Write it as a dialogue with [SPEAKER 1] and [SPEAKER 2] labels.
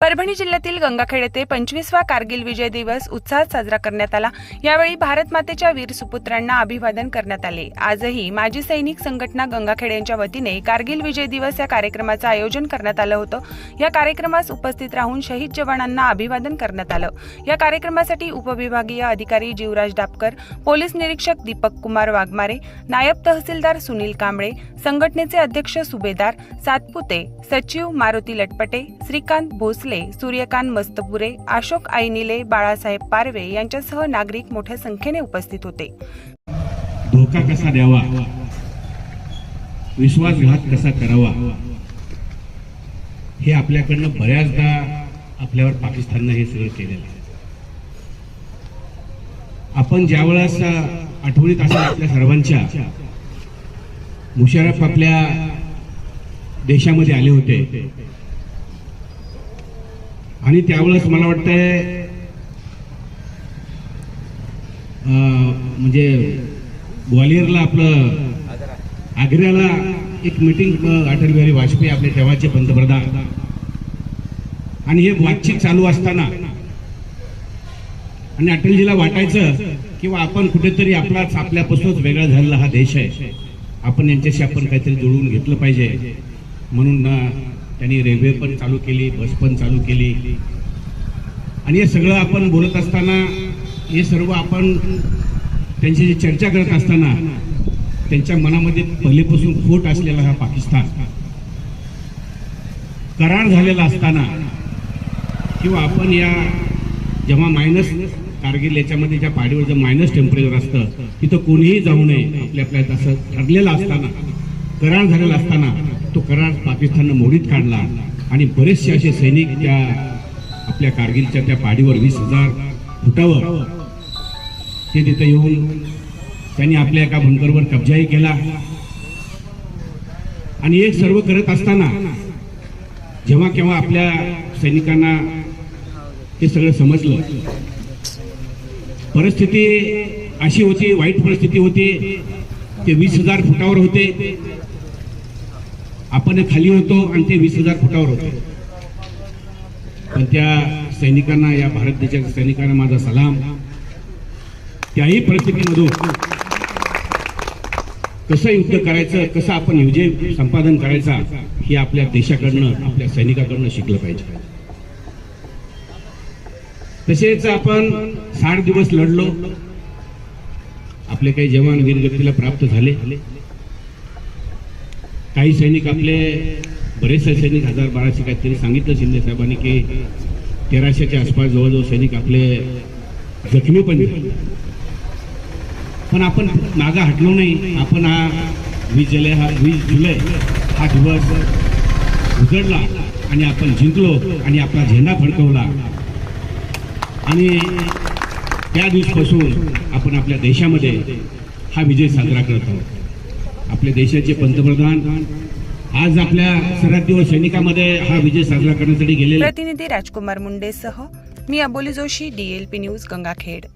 [SPEAKER 1] परभणी जिल्ह्यातील गंगाखेड येथे पंचवीसवा कारगिल विजय दिवस उत्साहात साजरा करण्यात आला. यावेळी भारत मातेच्या वीर सुपुत्रांना अभिवादन करण्यात आले. आजही माजी सैनिक संघटना गंगाखेड यांच्या वतीने कारगिल विजय दिवस या कार्यक्रमाचं आयोजन करण्यात आलं होतं. या कार्यक्रमास उपस्थित राहून शहीद जवानांना अभिवादन करण्यात आलं. या कार्यक्रमासाठी उपविभागीय अधिकारी जीवराज डापकर पोलीस निरीक्षक दीपक कुमार वाघमारे नायब तहसीलदार सुनील कांबळे संघटनेचे अध्यक्ष सुभेदार सातपुते सचिव मारुती लटपटे श्रीकांत भोसले सूर्यकांत मस्तपुरे अशोक आईनिले बाळासाहेब पारवे यांच्यासह नागरिक मोठ्या संख्येने उपस्थित होते.
[SPEAKER 2] धोका कसा द्यावा? विश्वासघात कसा करावा? हे आपल्याकडनं बऱ्याचदा आपल्यावर पाकिस्ताननं हे सगळं केलेलं आहे. आपण ज्या वेळेस आठवणीत असेल आपल्या सर्वांच्या मुशरफ आपल्या देशामध्ये आले होते. आणि त्यावेळेस मला वाटतंय म्हणजे ग्वालियरला आपलं आग्र्याला एक मिटिंग अटल बिहारी वाजपेयी आपले तेव्हाचे पंतप्रधान. आणि हे बातचीत चालू असताना आणि अटलजीला वाटायचं किंवा आपण कुठेतरी आपलाच आपल्यापासूनच वेगळा झालेला हा देश आहे. आपण यांच्याशी आपण काहीतरी जुळवून घेतलं पाहिजे. म्हणून ना त्यांनी रेल्वे पण चालू केली बस पण चालू केली. आणि हे सगळं आपण बोलत असताना हे सर्व आपण त्यांच्याशी चर्चा करत असताना त्यांच्या मनामध्ये पहिलेपासून खोट असलेला हा पाकिस्तान. करार झालेला असताना किंवा आपण या जेव्हा मायनस कारगिल याच्यामध्ये ज्या पाडीवर जर मायनस टेम्परेचर असतं तिथं कोणीही जाऊ नये आपल्या आपल्या असं ठरलेलं असताना करार झालेला असताना तो करार पाकिस्ताननं मोडीत काढला. आणि बरेचसे असे सैनिक त्या आपल्या कारगिलच्या त्या पाडीवर वीस हजार फुटावर ते तिथे येऊन त्यांनी आपल्या एका बुंकरवर कब्जाही केला. आणि हे सर्व करत असताना जेव्हा केव्हा आपल्या सैनिकांना हे सगळं समजलं परिस्थिती अशी होती वाईट परिस्थिती होती. ते वीस हजार फुटावर होते. आपण खाली होतो आणि ते वीस हजार फुटावर होतो. पण त्या सैनिकांना या भारत देशाच्या सैनिकांना माझा सलाम. त्याही परिस्थितीमधून कसं युद्ध करायचं कसं आपण युजे संपादन करायचा हे आपल्या देशाकडनं आपल्या सैनिकाकडनं शिकलं पाहिजे. तसेच आपण साठ दिवस लढलो. आपले काही जवान वीरगतीला प्राप्त झाले. काही सैनिक आपले बरेचसे सैनिक हजार बाराशे काहीतरी सांगितलं शिंदे साहेबांनी की तेराशेच्या आसपास जवळजवळ सैनिक आपले जखमी पण पण आपण मागं हटलो नाही. आपण हा वीस जुलै हा वीस जुलै हा दिवस उजडला आणि आपण जिंकलो आणि आपला झेंडा फडकवला. आणि त्या दिवसपासून आपण आपल्या देशामध्ये हा विजय साजरा करत आहोत. आपल्या देशाचे पंतप्रधान. आज आपल्या सरहद्दीवर सैनिकामध्ये हा विजय साजरा करण्यासाठी गेले
[SPEAKER 1] प्रतिनिधी राजकुमार मुंडेसह मी अबोली जोशी डीएलपी न्यूज गंगाखेड.